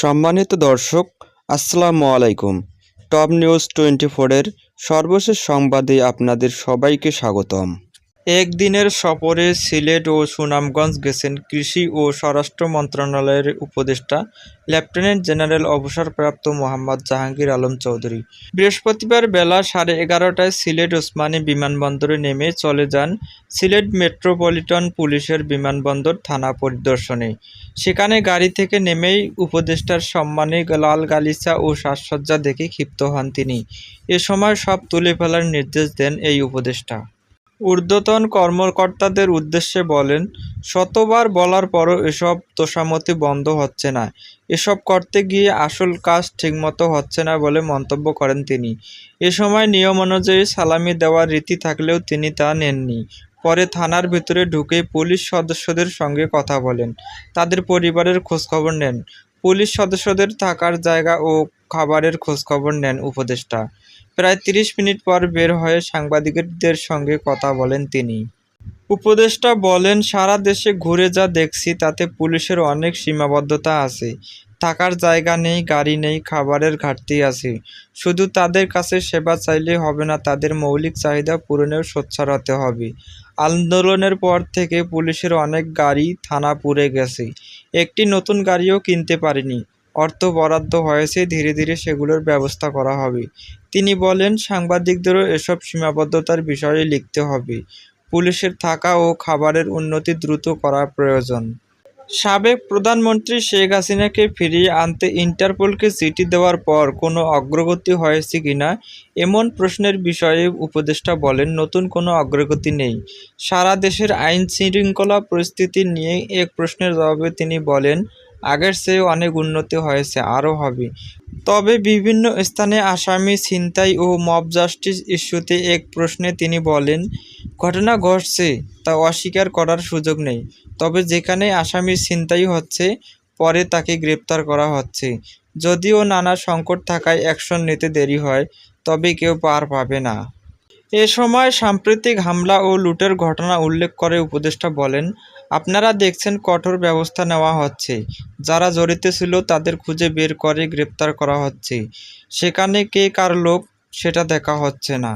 সম্মানিত দর্শক আসসালামু আলাইকুম। টপ নিউজ টোয়েন্টি ফোরের সর্বশেষ সংবাদে আপনাদের সবাইকে স্বাগতম। একদিনের সফরে সিলেট ও সুনামগঞ্জ গেছেন কৃষি ও স্বরাষ্ট্র মন্ত্রণালয়ের উপদেষ্টা লেফটেন্যান্ট জেনারেল অবসরপ্রাপ্ত মোহাম্মদ জাহাঙ্গীর আলম চৌধুরী। বৃহস্পতিবার বেলা সাড়ে এগারোটায় সিলেট ওসমানী বিমানবন্দরে নেমে চলে যান সিলেট মেট্রোপলিটন পুলিশের বিমানবন্দর থানা পরিদর্শনে। সেখানে গাড়ি থেকে নেমেই উপদেষ্টার সম্মানে লাল গালিচা ও সাজসজ্জা দেখে ক্ষিপ্ত হন তিনি। এ সময় সব তুলে ফেলার নির্দেশ দেন এই উপদেষ্টা। ঊর্ধ্বতন কর্মকর্তাদের উদ্দেশ্যে বলেন, শতবার বলার পরও এসব তোষামতি বন্ধ হচ্ছে না। এসব করতে গিয়ে আসল কাজ ঠিকমতো হচ্ছে না বলে মন্তব্য করেন তিনি। এ সময় নিয়ম অনুযায়ী সালামি দেওয়ার রীতি থাকলেও তিনি তা নেননি। পরে থানার ভিতরে ঢুকে পুলিশ সদস্যদের সঙ্গে কথা বলেন। তাদের পরিবারের খোঁজখবর নেন। পুলিশ সদস্যদের থাকার জায়গা ও খাবারের খোঁজখবর নেন উপদেষ্টা। প্রায় তিরিশ মিনিট পর বের হয়ে সাংবাদিকদের সঙ্গে কথা বলেন তিনি। উপদেষ্টা বলেন, সারা দেশে ঘুরে যা দেখছি, তাতে পুলিশের অনেক সীমাবদ্ধতা আছে। থাকার জায়গা নেই, গাড়ি নেই, খাবারের ঘাটতি আছে। শুধু তাদের কাছে সেবা চাইলে হবে না, তাদের মৌলিক চাহিদা পূরণেও সোচ্চার হতে হবে। আন্দোলনের পর থেকে পুলিশের অনেক গাড়ি থানা পুড়ে গেছে। একটি নতুন গাড়িও কিনতে পারেনি। অর্থ বরাদ্দ হয়েছে, ধীরে ধীরে সেগুলোর ব্যবস্থা করা হবে। তিনি বলেন, সাংবাদিকদেরও এসব সীমাবদ্ধতার বিষয়ে লিখতে হবে। পুলিশের থাকা ও খাবারের উন্নতি দ্রুত করা প্রয়োজন। সাবেক প্রধানমন্ত্রী শেখ হাসিনাকে ফিরিয়ে আনতে ইন্টারপোলকে চিঠি দেওয়ার পর কোনো অগ্রগতি হয়েছে কিনা এমন প্রশ্নের বিষয়ে উপদেষ্টা বলেন, নতুন কোনো অগ্রগতি নেই। সারা দেশের আইন শৃঙ্খলা পরিস্থিতি নিয়ে এক প্রশ্নের জবাবে তিনি বলেন আগের চেয়ে অনেক উন্নতি হয়েছে, আরও হবে। তবে বিভিন্ন স্থানে আসামি, ছিনতাই ও মব জাস্টিস ইস্যুতে এক প্রশ্নে তিনি বলেন, ঘটনা ঘটছে, তা অস্বীকার করার সুযোগ নেই। তবে যেখানে আসামি ছিনতাই হচ্ছে, পরে তাকে গ্রেপ্তার করা হচ্ছে। যদিও নানা সংকট থাকায় অ্যাকশন নিতে দেরি হয়, তবে কেউ পার পাবে না। এ সময় সাম্প্রতিক হামলা ও লুটের ঘটনা উল্লেখ করে উপদেষ্টা বলেন, আপনারা দেখছেন কঠোর ব্যবস্থা নেওয়া হচ্ছে। যারা জড়িত ছিল তাদের খুঁজে বের করে গ্রেপ্তার করা হচ্ছে। সেখানে কে কার লোক সেটা দেখা হচ্ছে না।